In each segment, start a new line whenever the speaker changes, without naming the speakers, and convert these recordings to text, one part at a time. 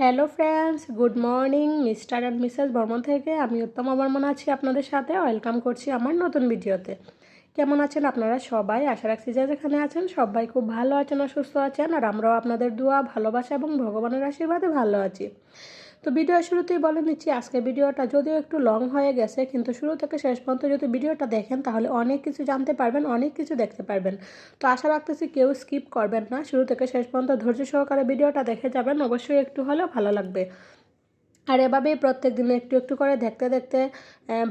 Hello friends good morning mister and missus Barman থেকে। আমি উত্তম বর্মন আছি আপনাদের সাথে। ওয়েলকাম করছি আমার নতুন ভিডিওতে। কেমন আছেন আপনারা সবাই? আশা রাখছি যে যেখানে আছেন সবাই খুব ভালো আছেন আর সুস্থ আছেন। আর আমরাও আপনাদের দোয়া, ভালোবাসা এবং ভগবানের আশীর্বাদে ভালো আছি। তো ভিডিওর শুরুতেই বলে নিচ্ছি আজকের ভিডিওটা যদিও একটু লং হয়ে গেছে, কিন্তু শুরু থেকে শেষ পর্যন্ত যদি ভিডিওটা দেখেন, তাহলে অনেক কিছু জানতে পারবেন, অনেক কিছু দেখতে পারবেন। তো আশা রাখতেছি কেউ স্কিপ করবেন না, শুরু থেকে শেষ পর্যন্ত ধৈর্য সহকারে ভিডিওটা দেখে যাবেন, অবশ্যই একটু হলেও ভালো লাগবে। আর এভাবেই প্রত্যেক দিন একটু একটু করে দেখতে দেখতে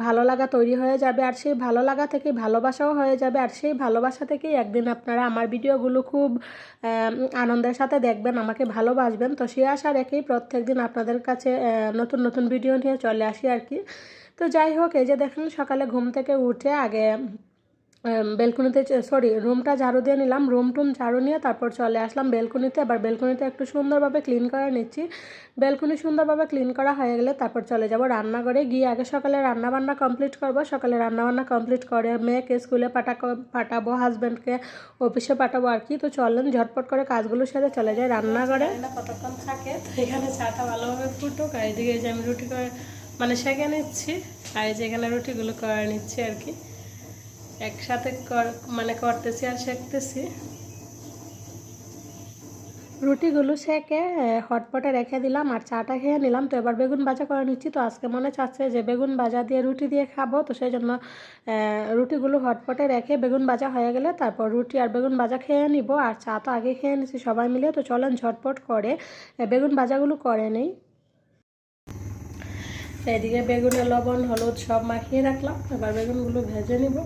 ভালো লাগা তৈরি হয়ে যাবে। আর সেই ভালো লাগা থেকে ভালোবাসাও হয়ে যাবে। আর সেই ভালোবাসা থেকেই একদিন আপনারা আমার ভিডিওগুলো খুব আনন্দের সাথে দেখবেন, আমাকে ভালোবাসবেন। তো সে আশা রেখেই প্রত্যেক দিন আপনাদের কাছে নতুন নতুন ভিডিও নিয়ে চলে আসি আর কি। তো যাই হোক, এই যে দেখেন সকালে ঘুম থেকে উঠে আগে বেলকুনিতে সরি রুমটা ঝাড়ু দিয়ে নিলাম রুম টুম ঝাড়ু নিয়ে তারপর চলে আসলাম বেলকুনিতে। এবার বেলকুনিতে একটু সুন্দরভাবে ক্লিন করে নিচ্ছি। বেলকুনি সুন্দরভাবে ক্লিন করা হয়ে গেলে তারপর চলে যাব রান্নাঘরে। গিয়ে আগে সকালে রান্নাবান্না কমপ্লিট করব। সকালে রান্নাবান্না কমপ্লিট করে মেয়েকে স্কুলে পাঠা পাঠাবো হাজব্যান্ডকে অফিসে পাঠাবো আর কি। তো চলেন, ঝটপট করে কাজগুলো সেরে চলে যায় রান্নাঘরে। কতক্ষণ থাকে এখানে চাটা ভালোভাবে ফুটুক। আর এদিকে যে আমি রুটি করে মানে সেঁকে নিচ্ছি, আর এই যে এখানে রুটিগুলো করে নিচ্ছি আর কি। একসাথে মানে করতেছি আর শেখতেছি। রুটিগুলো সেকে হটপটে রেখে দিলাম আর চাটা খেয়ে নিলাম। তো এবার বেগুন ভাজা করে নিচ্ছি। তো আজকে মনে চাচ্ছে যে বেগুন ভাজা দিয়ে রুটি দিয়ে খাব। তো সেই জন্য রুটিগুলো হটপটে রেখে বেগুন ভাজা হয়ে গেলে তারপর রুটি আর বেগুন ভাজা খেয়ে নিব। আর চা তো আগে খেয়ে নিচ্ছি সবাই মিলে। তো চলেন ঝটপট করে বেগুন ভাজাগুলো করে নেই। এদিকে বেগুনে লবণ, হলুদ সব মাখিয়ে রাখলাম। এবার বেগুনগুলো ভেজে নিব।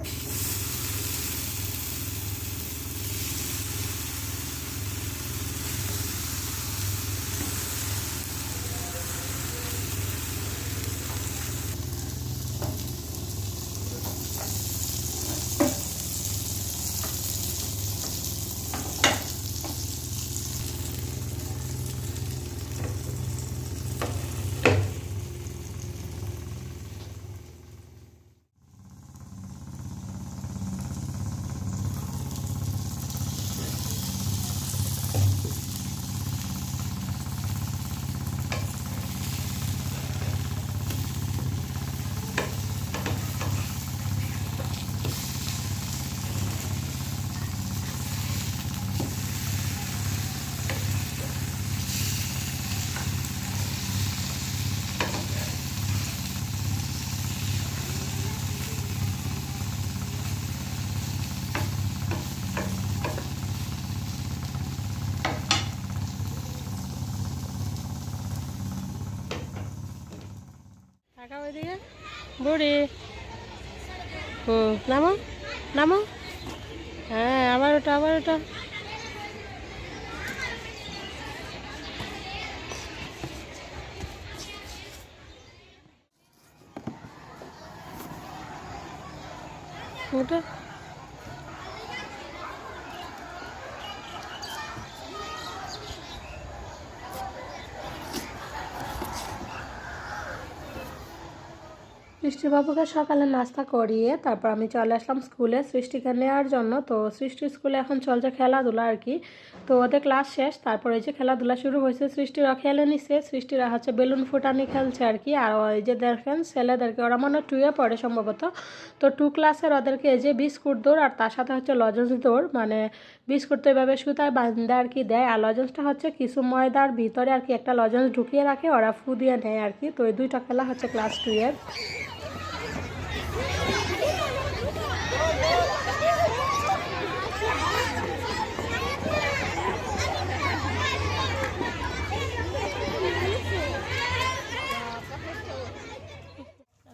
নামো নামো। হ্যাঁ আবার ওটা আবার ওটা ওটা সৃষ্টিবাবুকে সকালে নাস্তা করিয়ে তারপর আমি চলে আসলাম স্কুলে সৃষ্টিকে নেওয়ার জন্য। তো সৃষ্টি স্কুলে এখন চলছে খেলাধুলা আর কি। তো ওদের ক্লাস শেষ, তারপরে এই যে খেলাধুলা শুরু হয়েছে, সৃষ্টিরা খেলে নিচ্ছে সৃষ্টিরা হচ্ছে বেলুন ফুটানি খেলছে আর কি। আর ওই যে দেখেন, ছেলেদেরকে ওরা মনে টুয়ে পড়ে সম্ভবত। তো টু ক্লাসের ওদেরকে এই যে বিস্কুট দৌড় আর তার সাথে হচ্ছে লজেন্স দৌড় মানে বিস্কুট তো এভাবে সুতায় বান্ধে আর কি দেয়। আর লজেন্সটা হচ্ছে কিছু ময়দার ভিতরে আর কি একটা লজেন্স ঢুকিয়ে রাখে, ওরা ফু দিয়ে নেয় আর কি। তো এই দুইটা খেলা হচ্ছে ক্লাস টু এর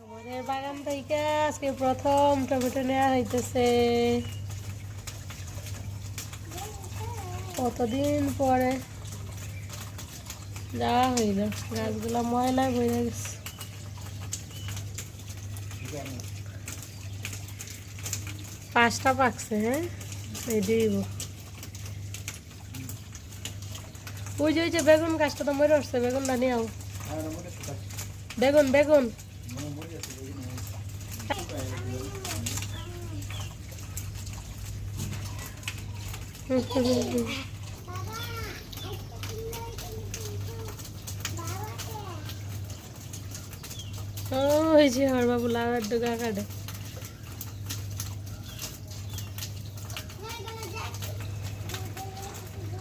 আমাদের বাগান থেকে আজকে প্রথম টমেটো নেওয়া হইতেছে। কতদিন পরে? যাওয়া হইল, গাছগুলো ময়লায় বয়ে গেছে। পাঁচটা পাকছে হ্যাঁ? এই দিব ওই যে ওই যে বেগুন গাছটা তো মরে আসছে বেগুন আও। বেগুন বেগুন। হ্যাঁ হ্যাঁ এই দুটা লাগার ডোকা কাটে।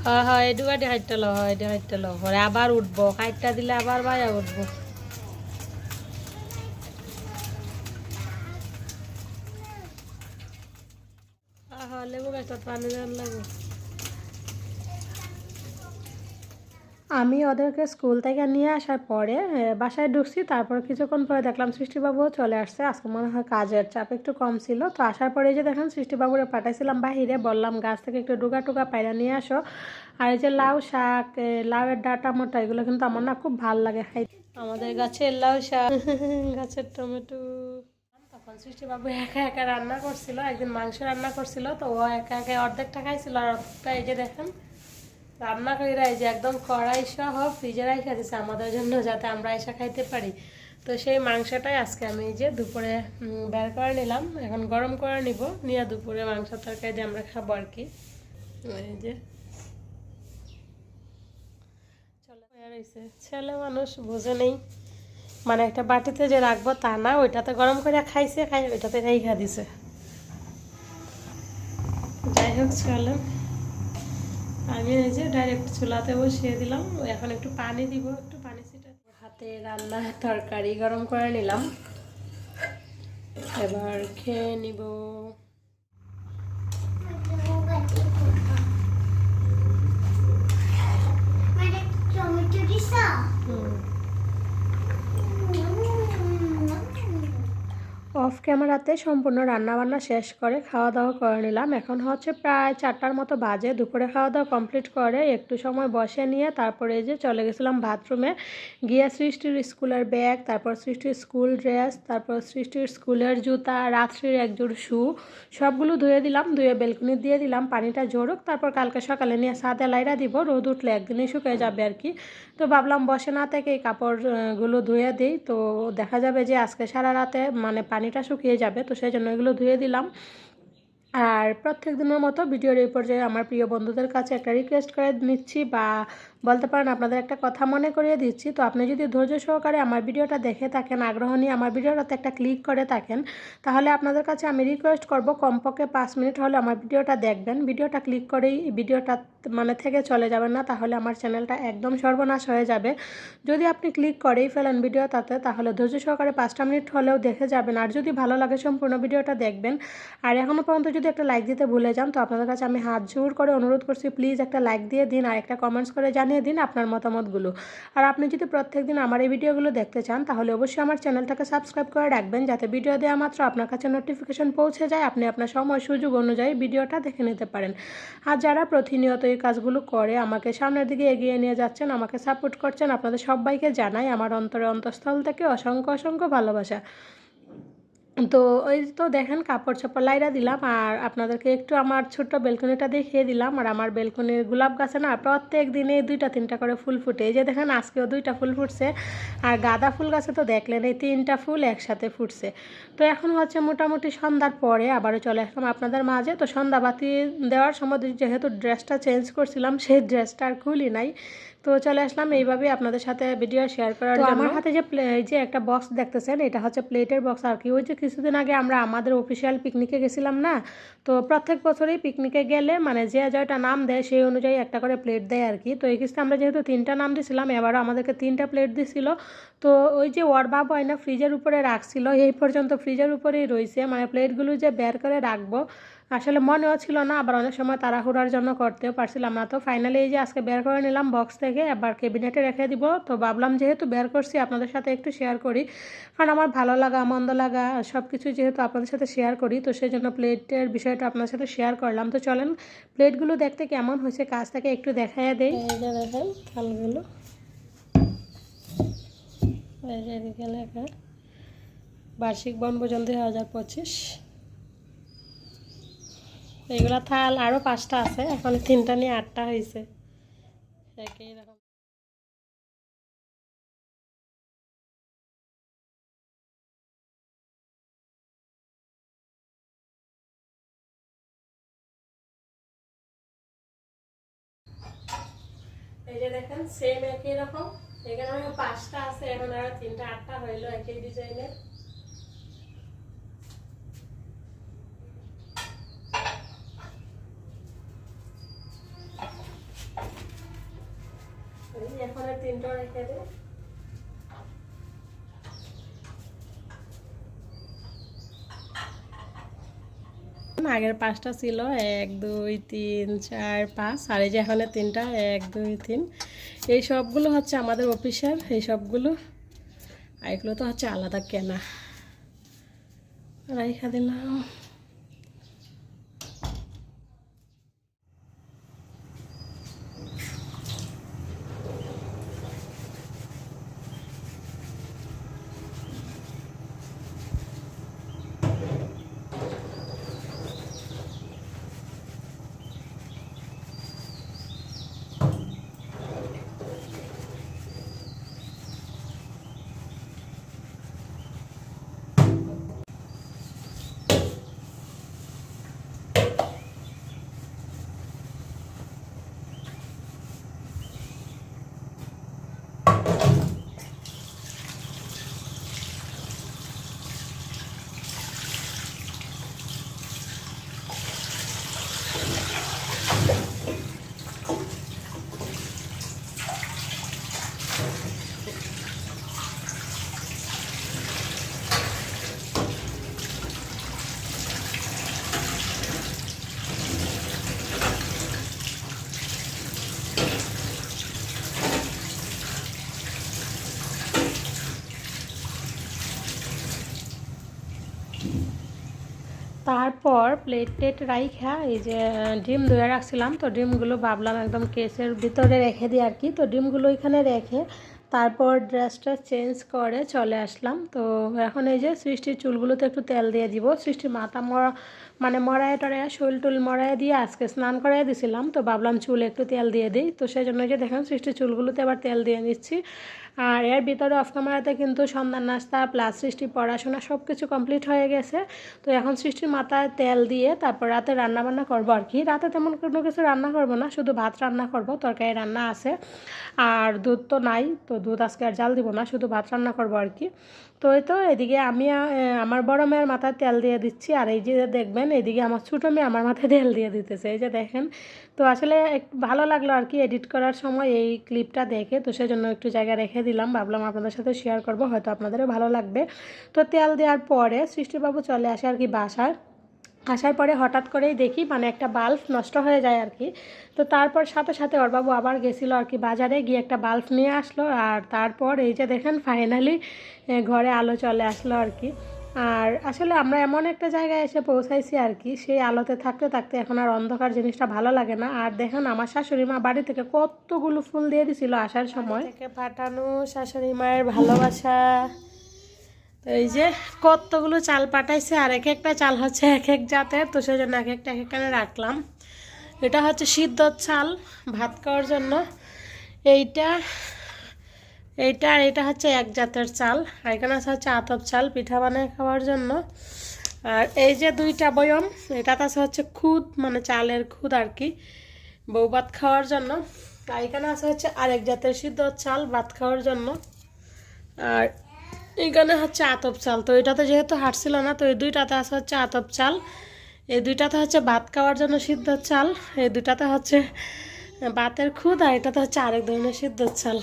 হয় হয় হাইটটা লো হয় হাইটটা লও। হ্যাঁ, আবার উঠবো, হাইটটা দিলে আবার বাইরে উঠবো। আমি ওদেরকে স্কুল থেকে নিয়ে আসার পরে বাসায় ঢুকছি, তারপর কিছুক্ষণ পরে দেখলাম সৃষ্টিবাবুও চলে আসছে। আজকে মনে হয় কাজের চাপ একটু কম ছিল। তো আসার পরে যে দেখেন, সৃষ্টিবাবুরে পাঠাইছিলাম বাহিরে, বললাম গাছ থেকে একটু ডুগা টুকা পায়রা নিয়ে আসো। আর এই যে লাউ শাক লাউয়ের ডাটা মোটা, এগুলো কিন্তু আমার না খুব ভালো লাগে। খাইতে আমাদের গাছের লাউ শাক, গাছের টমেটো। তখন সৃষ্টিবাবু একা একা রান্না করছিল, একদিন মাংস রান্না করছিল, তো ও একা একা অর্ধেকটা খাইছিল আর অর্ধেকটা এই যে দেখেন, রান্না করে এই যে একদম কড়াই সহ ফ্রিজে রাখা দিছে আমাদের জন্য যাতে আমরা এসে খাইতে পারি। তো সেই মাংসটাই আজকে আমি এই যে দুপুরে বের করে নিলাম। এখন গরম করে নিব, নিয়ে দুপুরে মাংস তরকারি দিয়ে আমরা খাব আর কি। এই যে। ছেলে মানুষ বুঝে নেই। মানে একটা বাটিতে যে রাখব তা না ওইটাতে গরম করে খাইছে খাই ওইটাতে রেখা দিছে। যাই হোক চলো। আমি এই যে ডাইরেক্ট চুলাতে বসিয়ে দিলাম এখন একটু পানি দিব একটু পানি ছিটা হাতে রান্না তরকারি গরম করে নিলাম। এবার খেয়ে নিব।
দিছা?
হুম। অফ ক্যামেরাতে সম্পূর্ণ রান্নাবান্না শেষ করে খাওয়া দাওয়া করে নিলাম। এখন হচ্ছে প্রায় চারটার মতো বাজে। দুপুরে খাওয়া দাওয়া কমপ্লিট করে একটু সময় বসে নিয়ে তারপরে যে চলে গেছিলাম বাথরুমে। গিয়ে সৃষ্টির স্কুলের ব্যাগ, তারপর সৃষ্টির স্কুল ড্রেস, তারপর সৃষ্টির স্কুলের জুতা, রাত্রির একজোড় শু, সবগুলো ধুয়ে দিলাম, ধুয়ে বেলকুনি দিয়ে দিলাম, পানিটা জোরুক তারপর কালকে সকালে নিয়ে সাদে লাইরা দিব, রোদ উঠলে একদিনই শুকিয়ে যাবে আর কি। তো ভাবলাম বসে না থেকে কাপড়গুলো ধুয়ে দিই। তো দেখা যাবে যে আজকে সারা রাতে মানে পানিটা শুকিয়ে যাবে, তো সেই জন্য এগুলো ধুয়ে দিলাম। আর প্রত্যেক দিনের মতো ভিডিওর এই পর্যায়ে আমার প্রিয় বন্ধুদের কাছে একটা রিকোয়েস্ট করে নিচ্ছি বা বলতে পারেন আপনাদের একটা কথা মনে করিয়ে দিচ্ছি। তো আপনি যদি ধৈর্য সহকারে আমার ভিডিওটা দেখে থাকেন, আগ্রহ নিয়ে আমার ভিডিওটাতে একটা ক্লিক করে থাকেন, তাহলে আপনাদের কাছে আমি রিকোয়েস্ট করব কমপক্ষে পাঁচ মিনিট হলে আমার ভিডিওটা দেখবেন। ভিডিওটা ক্লিক করেই ভিডিওটা মানে থেকে চলে যাবেন না, তাহলে আমার চ্যানেলটা একদম সর্বনাশ হয়ে যাবে। যদি আপনি ক্লিক করেই ফেলেন ভিডিওটাতে, তাহলে ধৈর্য সহকারে পাঁচটা মিনিট হলেও দেখে যাবেন। আর যদি ভালো লাগে সম্পূর্ণ ভিডিওটা দেখবেন, আর এখনও পর্যন্ত যদি একটা লাইক দিতে ভুলে যান, তো আপনাদের কাছে আমি হাত জোর করে অনুরোধ করছি প্লিজ একটা লাইক দিয়ে দিন, আর একটা কমেন্টস করে জানিয়ে দিন আপনার মতামতগুলো। আর আপনি যদি প্রত্যেক দিন আমার এই ভিডিওগুলো দেখতে চান, তাহলে অবশ্যই আমার চ্যানেলটাকে সাবস্ক্রাইব করে রাখবেন, যাতে ভিডিও দেওয়া মাত্র আপনার কাছে নোটিফিকেশন পৌঁছে যায়, আপনি আপনার সময় সুযোগ অনুযায়ী ভিডিওটা দেখে নিতে পারেন। আর যারা প্রতিনিয়ত এই কাজগুলো করে, আমাকে সামনের দিকে এগিয়ে নিয়ে যাচ্ছেন, আমাকে সাপোর্ট করছেন, আপনাদের সবাইকে জানাই আমার অন্তরে অন্তঃস্থল থেকে অসংখ্য অসংখ্য ভালোবাসা। তো ওই তো দেখেন কাপড় চাপড় লাইরা দিলাম আর আপনাদেরকে একটু আমার ছোট্ট বেলকনিটা দেখিয়ে দিলাম। আর আমার বেলকনির গোলাপ গাছে না প্রত্যেক দিনে দুইটা, তিনটা করে ফুল ফুটে। এই যে দেখেন আজকেও দুইটা ফুল ফুটছে। আর গাঁদা ফুল গাছে তো দেখলেন এই তিনটা ফুল একসাথে ফুটছে। তো এখন হচ্ছে মোটামুটি সন্ধ্যার পরে আবারও চলে আসলাম আপনাদের মাঝে। তো সন্ধ্যাবাতি দেওয়ার সময় যেহেতু ড্রেসটা চেঞ্জ করছিলাম, সেই ড্রেসটা আর খুলি নাই। তো চলে আসলাম এইভাবে আপনাদের সাথে ভিডিও শেয়ার করার জন্য। আমার হাতে যে প্লে- এই যে একটা বক্স দেখতেছেন এটা হচ্ছে প্লেটের বক্স আর কি। ওই যে কিছুদিন আগে আমরা আমাদের অফিসিয়াল পিকনিকে গেছিলাম না তো প্রত্যেক বছরই পিকনিকে গেলে মানে যে যেটা নাম দেয় সেই অনুযায়ী একটা করে প্লেট দেয় আর কি। তো এই কিস্তি আমরা যেহেতু তিনটা নাম দিয়েছিলাম এবারও আমাদেরকে তিনটা প্লেট দিছিল। তো ওই যে ওর বাবা হয় না ফ্রিজের উপরে রাখছিল এই পর্যন্ত ফ্রিজের উপরেই রয়েছে মানে প্লেটগুলো যে বের করে রাখব আসলে মনেও ছিল না, আবার অনেক সময় তাড়াহুড়ার জন্য করতেও পারছিলাম না। তো ফাইনালি এই যে আজকে বের করে নিলাম বক্স থেকে, এবার ক্যাবিনেটে রেখে দিব। তো ভাবলাম যেহেতু বের করছি, আপনাদের সাথে একটু শেয়ার করি। কারণ আমার ভালো লাগা, মন্দ লাগা সব কিছু যেহেতু আপনাদের সাথে শেয়ার করি, তো সেই জন্য প্লেটের বিষয়টা আপনাদের সাথে শেয়ার করলাম। তো চলেন প্লেটগুলো দেখতে কেমন হয়েছে কাজ থেকে একটু দেখাইয়া দেই। দেখেন থালগুলো বার্ষিক বনভোজন দুই হাজার পঁচিশ। এগুলা থাল আরও পাঁচটা আছে, এখন তিনটা নিয়ে আটটা হয়েছে একই রকম এই যে দেখেন সেম একই রকম। এখানে পাঁচটা আছে, এখন আর তিনটা, আটটা হইল একই ডিজাইনের এখন আর তিনটা রেখে দে আগের পাঁচটা ছিল, এক, দুই, তিন, চার, পাঁচ, আর এই যে এখানে তিনটা, এক, দুই, তিন। এই সবগুলো হচ্ছে আমাদের অফিসের, এই সবগুলো। আর এগুলো তো হচ্ছে আলাদা কেনা। রাইখা দিলাম। তারপর প্লেট টেট রাইখা, এই যে ডিম ধুয়ে রাখছিলাম, তো ডিমগুলো ভাবলাম একদম কেসের ভিতরে রেখে দিই আর কি। তো ডিমগুলো এখানে রেখে তারপর ড্রেসটা চেঞ্জ করে চলে আসলাম। তো এখন এই যে সৃষ্টির চুলগুলোতে একটু তেল দিয়ে দিব। সৃষ্টির মাথা মরা মানে মরায় টরায় শৈল টুল মরায় দিয়ে আজকে স্নান করাই দিছিলাম। তো ভাবলাম চুল একটু তেল দিয়ে দিই। তো সেই জন্য যে দেখেন সৃষ্টির চুলগুলোতে আবার তেল দিয়ে নিচ্ছি আর এর ভিতরে অফ কিন্তু সন্ধ্যার নাস্তা প্লাস সৃষ্টির পড়াশোনা সব কিছু কমপ্লিট হয়ে গেছে। তো এখন সৃষ্টির মাথায় তেল দিয়ে তারপর রাতে রান্না বান্না করব আর কি। রাতে তেমন কোনো কিছু রান্না করব না, শুধু ভাত রান্না করব, তরকারি রান্না আছে। আর দুধ তো নাই, তো দুধ আজকে আর জাল দিব না, শুধু ভাত রান্না করব আর কি। তো এই তো এদিকে আমি আমার বড় মেয়ের মাথায় তেল দিয়ে দিচ্ছি। আর এই যে দেখবেন, এদিকে আমার ছোটো মেয়ে আমার মাথায় তেল দিয়ে দিতেছে। এই যে দেখেন, তো আসলে ভালো লাগল আর কি এডিট করার সময় এই ক্লিপটা দেখে। তো সেজন্য একটু জায়গা রেখে দিলাম, ভাবলাম আপনাদের সাথে শেয়ার করব, হয়তো আপনাদেরও ভালো লাগবে। তো তেল দেওয়ার পরে সৃষ্টিবাবু চলে আসে আর কি বাসার। আসার পরে হঠাৎ করেই দেখি মানে একটা বাল্ব নষ্ট হয়ে যায় আর কি। তো তারপর সাথে সাথে বাবু আবার গেছিল আর কি বাজারে, গিয়ে একটা বাল্ব নিয়ে আসলো। আর তারপর এই যে দেখেন ফাইনালি ঘরে আলো চলে আসলো আর কি। আর আসলে আমরা এমন একটা জায়গায় এসে পৌঁছাইছি আর কি সেই আলোতে থাকতে থাকতে এখন আর অন্ধকার জিনিসটা ভালো লাগে না। আর দেখেন আমার শাশুড়ি মা বাড়ি থেকে কতগুলো ফুল দিয়ে দিছিল আসার সময়। থেকে পাঠানো শাশুড়ি মায়ের ভালোবাসা। তো এই যে কতগুলো চাল পাঠাইছে আর এক একটা চাল হচ্ছে এক এক জাতের তো সেই জন্য এক একটা এক একখানে রাখলাম। এটা হচ্ছে সিদ্ধ চাল ভাত খাওয়ার জন্য। এইটা এইটা আর এটা হচ্ছে এক জাতের চাল, আর এখানে আছে হচ্ছে আতপ চাল পিঠা বানায় খাওয়ার জন্য। আর এই যে দুইটা বয়ম, এটাতে আছে হচ্ছে খুদ মানে চালের খুদ আর কি, বউ ভাত খাওয়ার জন্য। আর এখানে আছে হচ্ছে আরেক জাতের সিদ্ধ চাল, ভাত খাওয়ার জন্য। আর এখানে হচ্ছে আতপ চাল, তো এটাতে যেহেতু হাঁটছিল না, তো এই দুইটাতে আছে হচ্ছে আতপ চাল। এই দুইটাতে হচ্ছে ভাত খাওয়ার জন্য সিদ্ধ চাল, এই দুইটাতে হচ্ছে ভাতের খুদ, আর এটাতে হচ্ছে আরেক ধরনের সিদ্ধ চাল।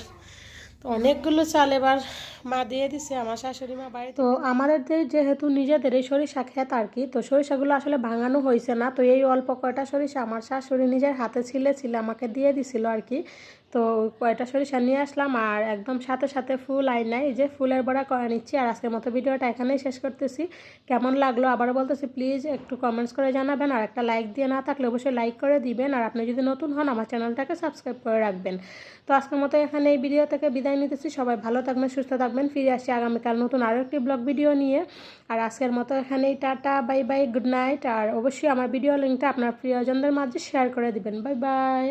তো অনেকগুলো চাল এবার মা দিয়ে দিছে আমার শাশুড়ি মা বাড়ি তো আমাদের যে- যেহেতু নিজেদের এই সরিষা ক্ষেত আর কি তো সরিষাগুলো আসলে ভাঙানো হয়েছে না। তো এই অল্প কয়টা সরিষা আমার শাশুড়ি নিজের হাতে ছিলে ছিলে আমাকে দিয়ে দিছিল আর কি। তো কয়টা সরিষা নিয়ে আসলাম আর একদম সাথে সাথে ফুল আই নাই যে ফুলের বড়া করে নিচ্ছি। আর আজকের মতো ভিডিওটা এখানেই শেষ করতেছি। কেমন লাগল আবারও বলতেছি প্লিজ একটু কমেন্টস করে জানাবেন আর একটা লাইক দিয়ে না থাকলে অবশ্যই লাইক করে দিবেন। আর আপনি যদি নতুন হন আমার চ্যানেলটাকে সাবস্ক্রাইব করে রাখবেন। তো আজকের মতো এখানে এই ভিডিও থেকে বিদায় নিতেছি। সবাই ভালো থাকবেন সুস্থ থাকবেন। ফিরে আসি আগামীকাল নতুন আরও একটি ব্লগ ভিডিও নিয়ে। আর আজকের মতো এখানেই tata bye bye good night আর অবশ্যই আমার ভিডিও লিঙ্কটা আপনার প্রিয়জনদের মাঝে শেয়ার করে দিবেন। Bye bye